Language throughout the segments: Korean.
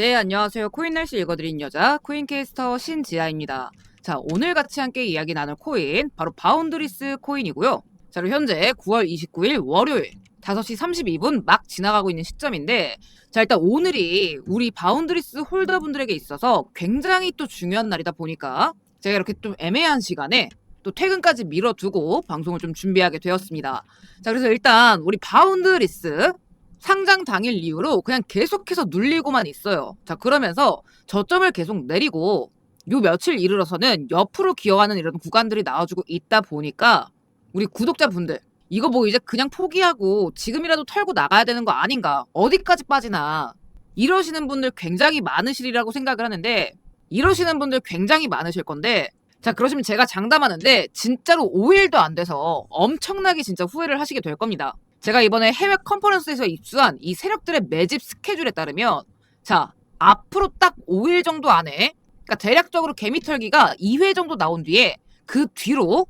네, 안녕하세요. 코인 날씨 읽어드린 여자 코인캐스터 신지아입니다. 자, 오늘 같이 함께 이야기 나눌 코인 바로 바운드리스 코인이고요. 자, 그리고 현재 9월 29일 월요일 5시 32분 막 지나가고 있는 시점인데 자, 일단 오늘이 우리 바운드리스 홀더분들에게 있어서 굉장히 또 중요한 날이다 보니까 제가 이렇게 좀 애매한 시간에 또 퇴근까지 미뤄두고 방송을 좀 준비하게 되었습니다. 자, 그래서 일단 우리 바운드리스 상장 당일 이후로 그냥 계속해서 눌리고만 있어요. 자, 그러면서 저점을 계속 내리고 요 며칠 이르러서는 옆으로 기어가는 이런 구간들이 나와주고 있다 보니까 우리 구독자분들 이거 뭐 이제 그냥 포기하고 지금이라도 털고 나가야 되는 거 아닌가 어디까지 빠지나 이러시는 분들 굉장히 많으시리라고 생각을 하는데 이러시는 분들 굉장히 많으실 건데 자 그러시면 제가 장담하는데 진짜로 5일도 안 돼서 엄청나게 진짜 후회를 하시게 될 겁니다. 제가 이번에 해외 컨퍼런스에서 입수한 이 세력들의 매집 스케줄에 따르면 자 앞으로 딱 5일 정도 안에 그러니까 대략적으로 개미털기가 2회 정도 나온 뒤에 그 뒤로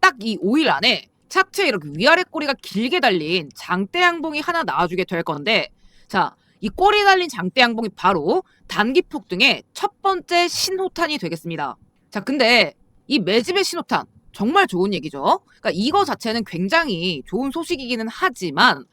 딱 이 5일 안에 차트에 이렇게 위아래 꼬리가 길게 달린 장대 양봉이 하나 나와주게 될 건데 자 이 꼬리 달린 장대 양봉이 바로 단기 폭등의 첫 번째 신호탄이 되겠습니다. 자 근데 이 매집의 신호탄 정말 좋은 얘기죠. 그러니까 이거 자체는 굉장히 좋은 소식이기는 하지만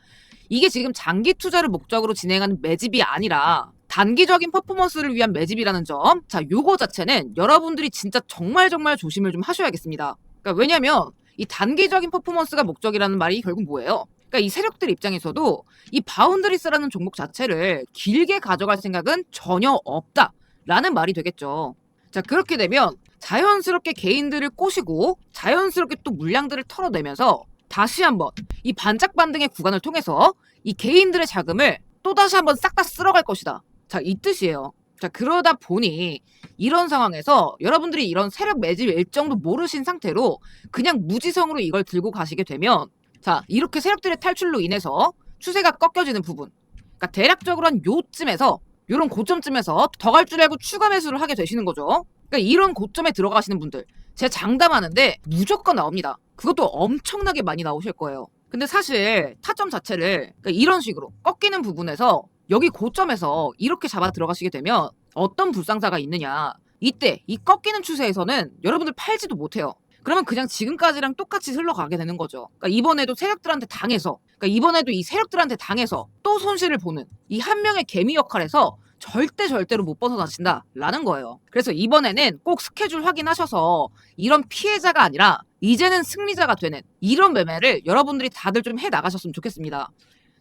이게 지금 장기 투자를 목적으로 진행하는 매집이 아니라 단기적인 퍼포먼스를 위한 매집이라는 점. 자, 요거 자체는 여러분들이 진짜 정말 정말 조심을 좀 하셔야겠습니다. 그러니까 왜냐면 이 단기적인 퍼포먼스가 목적이라는 말이 결국 뭐예요? 그러니까 이 세력들 입장에서도 이 바운드리스라는 종목 자체를 길게 가져갈 생각은 전혀 없다라는 말이 되겠죠. 자, 그렇게 되면 자연스럽게 개인들을 꼬시고 자연스럽게 또 물량들을 털어내면서 다시 한번 이 반짝반등의 구간을 통해서 이 개인들의 자금을 또 다시 한번 싹 다 쓸어갈 것이다. 자, 이 뜻이에요. 자, 그러다 보니 이런 상황에서 여러분들이 이런 세력 매집 일정도 모르신 상태로 그냥 무지성으로 이걸 들고 가시게 되면 자, 이렇게 세력들의 탈출로 인해서 추세가 꺾여지는 부분. 그러니까 대략적으로 한 요쯤에서 요런 고점쯤에서 더 갈 줄 알고 추가 매수를 하게 되시는 거죠. 그러니까 이런 고점에 들어가시는 분들 제가 장담하는데 무조건 나옵니다. 그것도 엄청나게 많이 나오실 거예요. 근데 사실 타점 자체를 그러니까 이런 식으로 꺾이는 부분에서 여기 고점에서 이렇게 잡아 들어가시게 되면 어떤 불상사가 있느냐. 이때 이 꺾이는 추세에서는 여러분들 팔지도 못해요. 그러면 그냥 지금까지랑 똑같이 흘러가게 되는 거죠. 그러니까 이번에도 세력들한테 당해서, 그러니까 이번에도 이 세력들한테 당해서 또 손실을 보는 이 한 명의 개미 역할에서 절대 절대로 못 벗어나신다라는 거예요. 그래서 이번에는 꼭 스케줄 확인하셔서 이런 피해자가 아니라 이제는 승리자가 되는 이런 매매를 여러분들이 다들 좀 해 나가셨으면 좋겠습니다.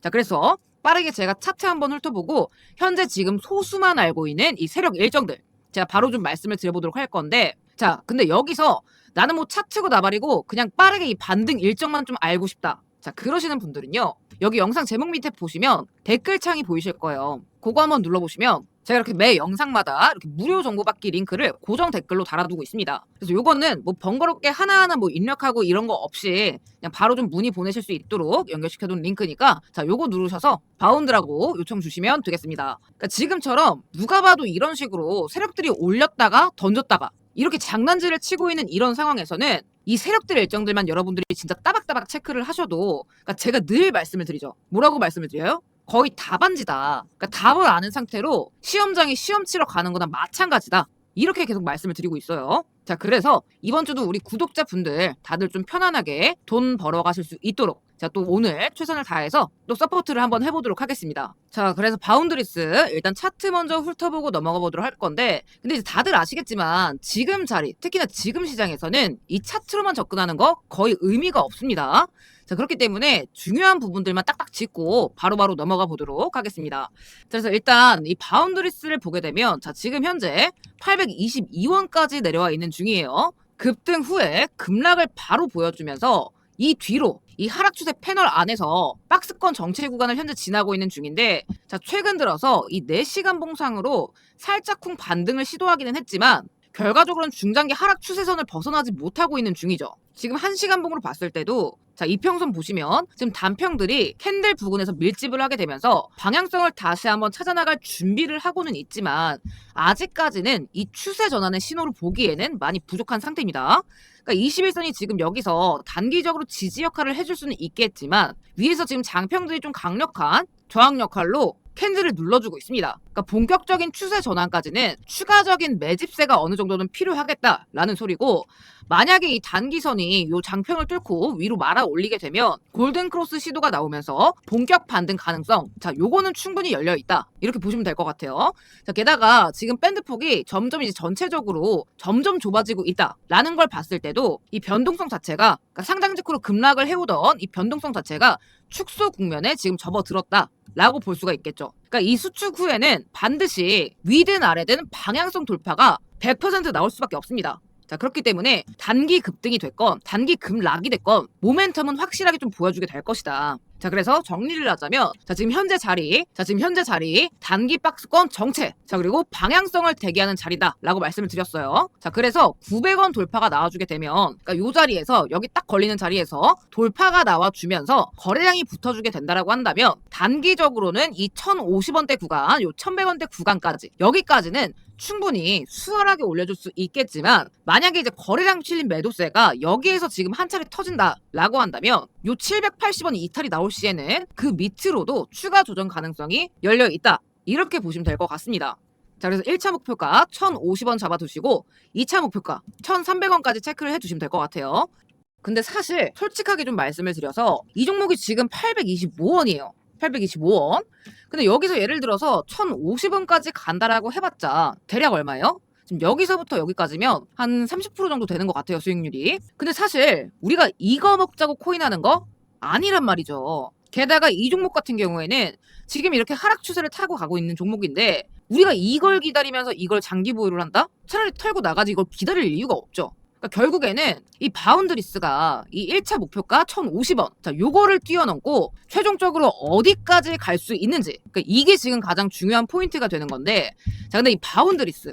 자, 그래서 빠르게 제가 차트 한번 훑어보고 현재 지금 소수만 알고 있는 이 세력 일정들 제가 바로 좀 말씀을 드려보도록 할 건데 자, 근데 여기서 나는 뭐 차트고 나발이고 그냥 빠르게 이 반등 일정만 좀 알고 싶다. 자, 그러시는 분들은요. 여기 영상 제목 밑에 보시면 댓글창이 보이실 거예요. 그거 한번 눌러보시면 제가 이렇게 매 영상마다 이렇게 무료 정보 받기 링크를 고정 댓글로 달아두고 있습니다. 그래서 요거는 뭐 번거롭게 하나하나 뭐 입력하고 이런 거 없이 그냥 바로 좀 문의 보내실 수 있도록 연결시켜둔 링크니까 자 요거 누르셔서 바운드라고 요청 주시면 되겠습니다. 그러니까 지금처럼 누가 봐도 이런 식으로 세력들이 올렸다가 던졌다가 이렇게 장난질을 치고 있는 이런 상황에서는 이 세력들 일정들만 여러분들이 진짜 따박따박 체크를 하셔도 그러니까 제가 늘 말씀을 드리죠. 뭐라고 말씀을 드려요? 거의 답안지다. 그러니까 답을 아는 상태로 시험장에 시험 치러 가는 거나 마찬가지다. 이렇게 계속 말씀을 드리고 있어요. 자, 그래서 이번 주도 우리 구독자분들 다들 좀 편안하게 돈 벌어 가실 수 있도록 자, 또 오늘 최선을 다해서 또 서포트를 한번 해보도록 하겠습니다. 자, 그래서 바운드리스 일단 차트 먼저 훑어보고 넘어가 보도록 할 건데, 근데 이제 다들 아시겠지만 지금 자리, 특히나 지금 시장에서는 이 차트로만 접근하는 거 거의 의미가 없습니다. 자, 그렇기 때문에 중요한 부분들만 딱딱 짚고 바로바로 넘어가 보도록 하겠습니다. 그래서 일단 이 바운드리스를 보게 되면, 자, 지금 현재 822원까지 내려와 있는 중이에요. 급등 후에 급락을 바로 보여주면서 이 뒤로 이 하락 추세 패널 안에서 박스권 정체 구간을 현재 지나고 있는 중인데 자 최근 들어서 이 4시간 봉상으로 살짝쿵 반등을 시도하기는 했지만 결과적으로는 중장기 하락 추세선을 벗어나지 못하고 있는 중이죠. 지금 1시간 봉으로 봤을 때도 자, 이평선 보시면 지금 단평들이 캔들 부근에서 밀집을 하게 되면서 방향성을 다시 한번 찾아나갈 준비를 하고는 있지만 아직까지는 이 추세 전환의 신호를 보기에는 많이 부족한 상태입니다. 그러니까 21선이 지금 여기서 단기적으로 지지 역할을 해줄 수는 있겠지만 위에서 지금 장평들이 좀 강력한 저항 역할로 캔들을 눌러주고 있습니다. 그러니까 본격적인 추세 전환까지는 추가적인 매집세가 어느 정도는 필요하겠다라는 소리고 만약에 이 단기선이 요 장평을 뚫고 위로 말아 올리게 되면 골든 크로스 시도가 나오면서 본격 반등 가능성 자 요거는 충분히 열려 있다 이렇게 보시면 될 것 같아요. 자 게다가 지금 밴드 폭이 점점 이제 전체적으로 점점 좁아지고 있다라는 걸 봤을 때도 이 변동성 자체가 그러니까 상당 직후로 급락을 해오던 이 변동성 자체가 축소 국면에 지금 접어들었다. 라고 볼 수가 있겠죠. 그러니까 이 수축 후에는 반드시 위든 아래든 방향성 돌파가 100% 나올 수밖에 없습니다. 자 그렇기 때문에 단기 급등이 됐건 단기 급락이 됐건 모멘텀은 확실하게 좀 보여주게 될 것이다. 자 그래서 정리를 하자면 자 지금 현재 자리 자 지금 현재 자리 단기 박스권 정체 자 그리고 방향성을 대기하는 자리다 라고 말씀을 드렸어요. 자 그래서 900원 돌파가 나와주게 되면 그러니까 요 자리에서 여기 딱 걸리는 자리에서 돌파가 나와주면서 거래량이 붙어주게 된다라고 한다면 단기적으로는 이 1,050원대 구간 요 1,100원대 구간까지 여기까지는 충분히 수월하게 올려줄 수 있겠지만 만약에 이제 거래량 실린 매도세가 여기에서 지금 한 차례 터진다라고 한다면 요 780원 이탈이 나올 시에는 그 밑으로도 추가 조정 가능성이 열려 있다 이렇게 보시면 될 것 같습니다. 자 그래서 1차 목표가 1,050원 잡아두시고 2차 목표가 1,300원까지 체크를 해주시면 될 것 같아요. 근데 사실 솔직하게 좀 말씀을 드려서 이 종목이 지금 825원이에요. 825원. 근데 여기서 예를 들어서 1,050원까지 간다라고 해봤자 대략 얼마예요? 지금 여기서부터 여기까지면 한 30% 정도 되는 것 같아요 수익률이. 근데 사실 우리가 이거 먹자고 코인하는 거 아니란 말이죠. 게다가 이 종목 같은 경우에는 지금 이렇게 하락 추세를 타고 가고 있는 종목인데 우리가 이걸 기다리면서 이걸 장기 보유를 한다? 차라리 털고 나가지 이걸 기다릴 이유가 없죠. 그러니까 결국에는 이 바운드리스가 이 1차 목표가 1,050원. 자, 요거를 뛰어넘고 최종적으로 어디까지 갈 수 있는지. 그러니까 이게 지금 가장 중요한 포인트가 되는 건데. 자, 근데 이 바운드리스.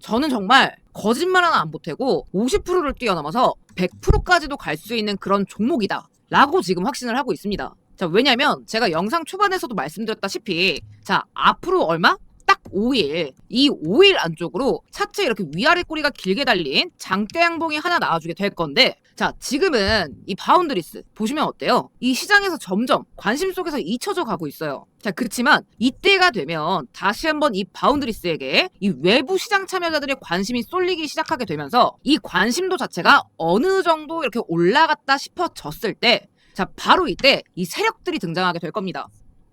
저는 정말 거짓말 하나 안 보태고 50%를 뛰어넘어서 100%까지도 갈 수 있는 그런 종목이다. 라고 지금 확신을 하고 있습니다. 자, 왜냐면 제가 영상 초반에서도 말씀드렸다시피 자, 앞으로 얼마? 딱 5일. 이 5일 안쪽으로 차트 이렇게 위아래 꼬리가 길게 달린 장대 양봉이 하나 나와주게 될 건데 자, 지금은 이 바운드리스 보시면 어때요? 이 시장에서 점점 관심 속에서 잊혀져 가고 있어요. 자, 그렇지만 이때가 되면 다시 한번 이 바운드리스에게 이 외부 시장 참여자들의 관심이 쏠리기 시작하게 되면서 이 관심도 자체가 어느 정도 이렇게 올라갔다 싶어졌을 때 자, 바로 이때 이 세력들이 등장하게 될 겁니다.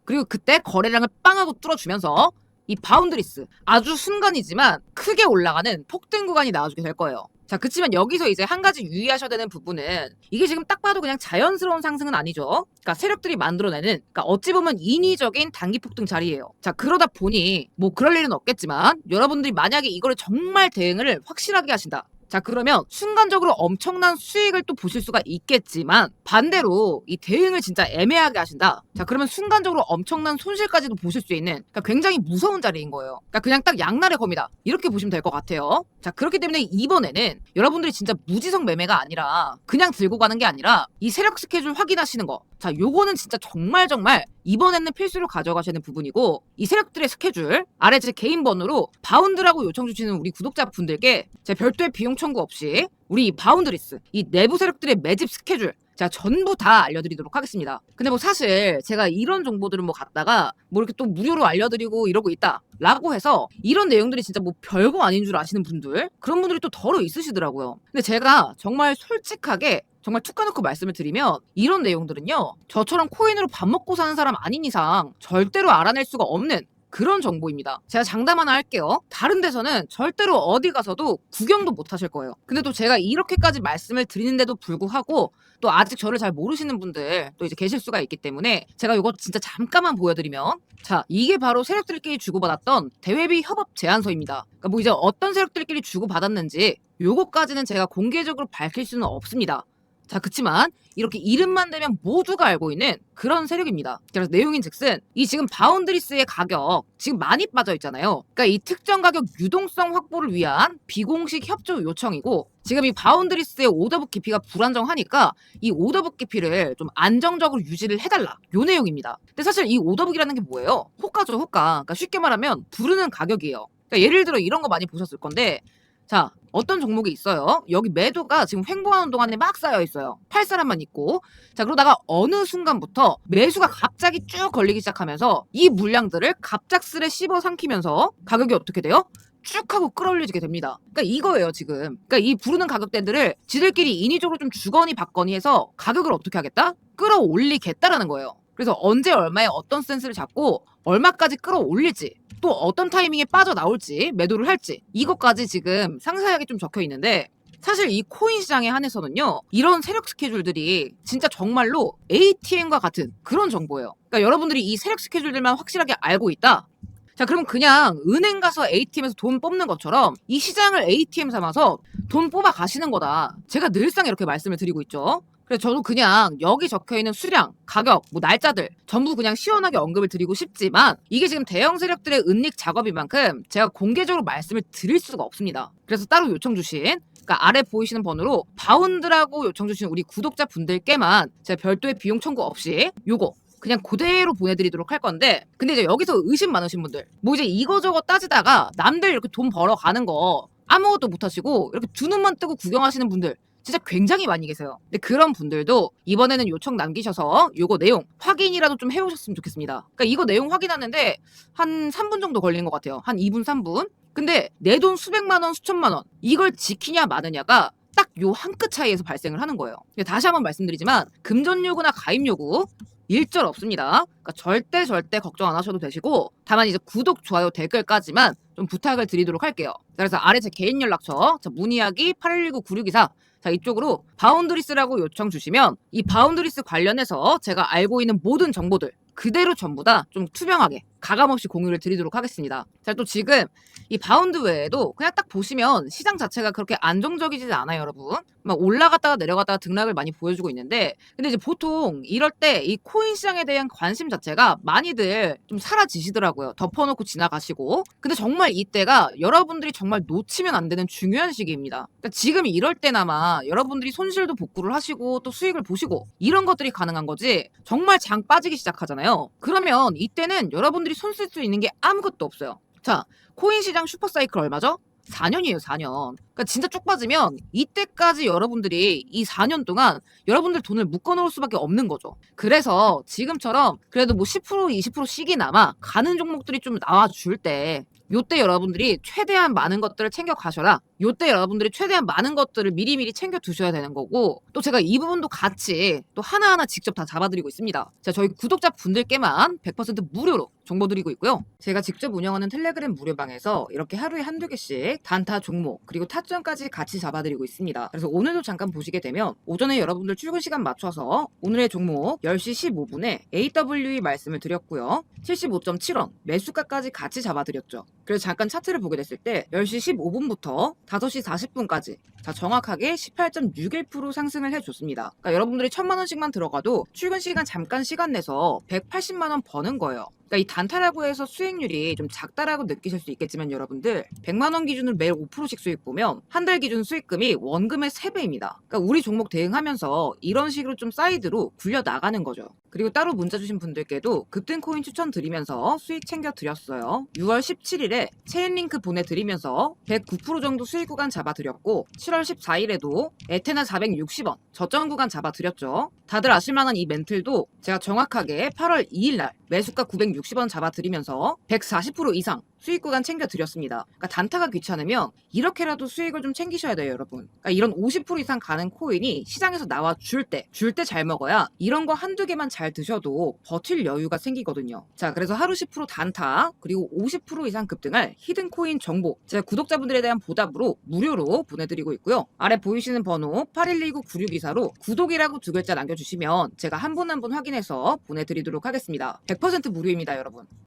그리고 그때 거래량을 빵하고 뚫어주면서 이 바운드리스 아주 순간이지만 크게 올라가는 폭등 구간이 나와주게 될 거예요. 자, 그치만 여기서 이제 한 가지 유의하셔야 되는 부분은 이게 지금 딱 봐도 그냥 자연스러운 상승은 아니죠. 그러니까 세력들이 만들어내는 그러니까 어찌 보면 인위적인 단기 폭등 자리예요. 자, 그러다 보니 뭐 그럴 일은 없겠지만 여러분들이 만약에 이거를 정말 대응을 확실하게 하신다. 자 그러면 순간적으로 엄청난 수익을 또 보실 수가 있겠지만 반대로 이 대응을 진짜 애매하게 하신다. 자 그러면 순간적으로 엄청난 손실까지도 보실 수 있는 그러니까 굉장히 무서운 자리인 거예요. 그러니까 그냥 딱 양날의 검이다. 이렇게 보시면 될 것 같아요. 자 그렇기 때문에 이번에는 여러분들이 진짜 무지성 매매가 아니라 그냥 들고 가는 게 아니라 이 세력 스케줄 확인하시는 거. 자 요거는 진짜 정말 정말 이번에는 필수로 가져가시는 부분이고 이 세력들의 스케줄 아래 제 개인 번호로 바운드라고 요청 주시는 우리 구독자분들께 제 별도의 비용 청구 없이 우리 이 바운드리스 이 내부 세력들의 매집 스케줄 제가 전부 다 알려드리도록 하겠습니다. 근데 뭐 사실 제가 이런 정보들을 뭐 갖다가 뭐 이렇게 또 무료로 알려드리고 이러고 있다. 라고 해서 이런 내용들이 진짜 뭐 별거 아닌 줄 아시는 분들 그런 분들이 또 덜어 있으시더라고요. 근데 제가 정말 솔직하게 정말 툭 까놓고 말씀을 드리면 이런 내용들은요 저처럼 코인으로 밥 먹고 사는 사람 아닌 이상 절대로 알아낼 수가 없는 그런 정보입니다. 제가 장담 하나 할게요. 다른 데서는 절대로 어디 가서도 구경도 못 하실 거예요. 근데 또 제가 이렇게까지 말씀을 드리는데도 불구하고 또 아직 저를 잘 모르시는 분들 또 이제 계실 수가 있기 때문에 제가 이거 진짜 잠깐만 보여드리면 자 이게 바로 세력들끼리 주고받았던 대외비 협업 제안서입니다. 그러니까 뭐 이제 어떤 세력들끼리 주고받았는지 요거까지는 제가 공개적으로 밝힐 수는 없습니다. 자, 그치만 이렇게 이름만 대면 모두가 알고 있는 그런 세력입니다. 그래서 내용인 즉슨 이 지금 바운드리스의 가격 지금 많이 빠져 있잖아요. 그러니까 이 특정 가격 유동성 확보를 위한 비공식 협조 요청이고 지금 이 바운드리스의 오더북 깊이가 불안정하니까 이 오더북 깊이를 좀 안정적으로 유지를 해달라. 요 내용입니다. 근데 사실 이 오더북이라는 게 뭐예요? 호가죠, 호가. 그러니까 쉽게 말하면 부르는 가격이에요. 그러니까 예를 들어 이런 거 많이 보셨을 건데 자, 어떤 종목이 있어요? 여기 매도가 지금 횡보하는 동안에 막 쌓여 있어요. 팔 사람만 있고. 자, 그러다가 어느 순간부터 매수가 갑자기 쭉 걸리기 시작하면서 이 물량들을 갑작스레 씹어 삼키면서 가격이 어떻게 돼요? 쭉 하고 끌어올리게 됩니다. 그러니까 이거예요, 지금. 그러니까 이 부르는 가격대들을 지들끼리 인위적으로 좀 주거니 받거니 해서 가격을 어떻게 하겠다? 끌어올리겠다라는 거예요. 그래서 언제 얼마에 어떤 센스를 잡고 얼마까지 끌어올릴지 또 어떤 타이밍에 빠져나올지 매도를 할지 이것까지 지금 상세하게 좀 적혀 있는데 사실 이 코인 시장에 한해서는요 이런 세력 스케줄들이 진짜 정말로 ATM과 같은 그런 정보예요. 그러니까 여러분들이 이 세력 스케줄들만 확실하게 알고 있다. 자, 그럼 그냥 은행 가서 ATM에서 돈 뽑는 것처럼 이 시장을 ATM 삼아서 돈 뽑아 가시는 거다. 제가 늘상 이렇게 말씀을 드리고 있죠. 그래서 저도 그냥 여기 적혀 있는 수량, 가격, 뭐 날짜들 전부 그냥 시원하게 언급을 드리고 싶지만 이게 지금 대형 세력들의 은닉 작업인 만큼 제가 공개적으로 말씀을 드릴 수가 없습니다. 그래서 따로 요청 주신 그러니까 아래 보이시는 번호로 바운드라고 요청 주신 우리 구독자 분들께만 제가 별도의 비용 청구 없이 요거 그냥 그대로 보내드리도록 할 건데 근데 이제 여기서 의심 많으신 분들 뭐 이제 이거저거 따지다가 남들 이렇게 돈 벌어 가는 거 아무것도 못 하시고 이렇게 두 눈만 뜨고 구경하시는 분들 진짜 굉장히 많이 계세요. 근데 그런 분들도 이번에는 요청 남기셔서 요거 내용 확인이라도 좀 해오셨으면 좋겠습니다. 그러니까 이거 내용 확인하는데 한 3분 정도 걸리는 것 같아요. 한 2분, 3분. 근데 내 돈 수백만 원, 수천만 원 이걸 지키냐 마느냐가 딱 요 한 끗 차이에서 발생을 하는 거예요. 다시 한번 말씀드리지만 금전 요구나 가입 요구 일절 없습니다. 그러니까 절대 절대 걱정 안 하셔도 되시고 다만 이제 구독, 좋아요, 댓글까지만 좀 부탁을 드리도록 할게요. 자, 그래서 아래 제 개인 연락처 자, 문의하기 8119-9624 자 이쪽으로 바운드리스라고 요청 주시면 이 바운드리스 관련해서 제가 알고 있는 모든 정보들 그대로 전부 다 좀 투명하게 가감없이 공유를 드리도록 하겠습니다. 자, 또 지금 이 바운드 외에도 그냥 딱 보시면 시장 자체가 그렇게 안정적이지 않아요, 여러분. 막 올라갔다가 내려갔다가 등락을 많이 보여주고 있는데, 근데 이제 보통 이럴 때 이 코인 시장에 대한 관심 자체가 많이들 좀 사라지시더라고요. 덮어놓고 지나가시고. 근데 정말 이때가 여러분들이 정말 놓치면 안 되는 중요한 시기입니다. 그러니까 지금 이럴 때나마 여러분들이 손실도 복구를 하시고 또 수익을 보시고 이런 것들이 가능한 거지 정말 장 빠지기 시작하잖아요. 그러면 이때는 여러분들 이 손 쓸 수 있는 게 아무것도 없어요. 자, 코인 시장 슈퍼사이클 얼마죠? 4년이에요, 4년. 그러니까 진짜 쭉 빠지면 이때까지 여러분들이 이 4년 동안 여러분들 돈을 묶어 놓을 수밖에 없는 거죠. 그래서 지금처럼 그래도 뭐 10% 20%씩이나마 가는 종목들이 좀 나와 줄때 요때 여러분들이 최대한 많은 것들을 챙겨 가셔라. 요때 여러분들이 최대한 많은 것들을 미리미리 챙겨 두셔야 되는 거고 또 제가 이 부분도 같이 또 하나하나 직접 다 잡아드리고 있습니다. 자, 저희 구독자 분들께만 100% 무료로 정보 드리고 있고요. 제가 직접 운영하는 텔레그램 무료방에서 이렇게 하루에 한두 개씩 단타 종목 그리고 타 점까지 같이 잡아드리고 있습니다. 그래서 오늘도 잠깐 보시게 되면 오전에 여러분들 출근 시간 맞춰서 오늘의 종목 10시 15분에 AWE 말씀을 드렸고요. 75.7원 매수가까지 같이 잡아드렸죠. 그래서 잠깐 차트를 보게 됐을 때 10시 15분부터 5시 40분까지 자 정확하게 18.61% 상승을 해줬습니다. 그러니까 여러분들이 천만 원씩만 들어가도 출근 시간 잠깐 시간 내서 180만 원 버는 거예요. 그러니까 이 단타라고 해서 수익률이 좀 작다라고 느끼실 수 있겠지만 여러분들 100만 원 기준으로 매일 5%씩 수익 보면 한 달 기준 수익금이 원금의 3배입니다. 그러니까 우리 종목 대응하면서 이런 식으로 좀 사이드로 굴려 나가는 거죠. 그리고 따로 문자 주신 분들께도 급등 코인 추천 드리면서 수익 챙겨 드렸어요. 6월 17일에 체인 링크 보내드리면서 109% 정도 수익 구간 잡아드렸고 7월 14일에도 에테나 460원 저점 구간 잡아드렸죠. 다들 아실만한 이 멘틀도 제가 정확하게 8월 2일날 매수가 960원 잡아드리면서 140% 이상 수익 구간 챙겨드렸습니다. 그러니까 단타가 귀찮으면 이렇게라도 수익을 좀 챙기셔야 돼요, 여러분. 그러니까 이런 50% 이상 가는 코인이 시장에서 나와 줄 때, 줄 때 잘 먹어야 이런 거 한두 개만 잘 드셔도 버틸 여유가 생기거든요. 자, 그래서 하루 10% 단타, 그리고 50% 이상 급등할 히든 코인 정보, 제가 구독자분들에 대한 보답으로 무료로 보내드리고 있고요. 아래 보이시는 번호 8119-9624로 구독이라고 두 글자 남겨주시면 제가 한 분 한 분 확인해서 보내드리도록 하겠습니다. 100% 무료입니다, 여러분.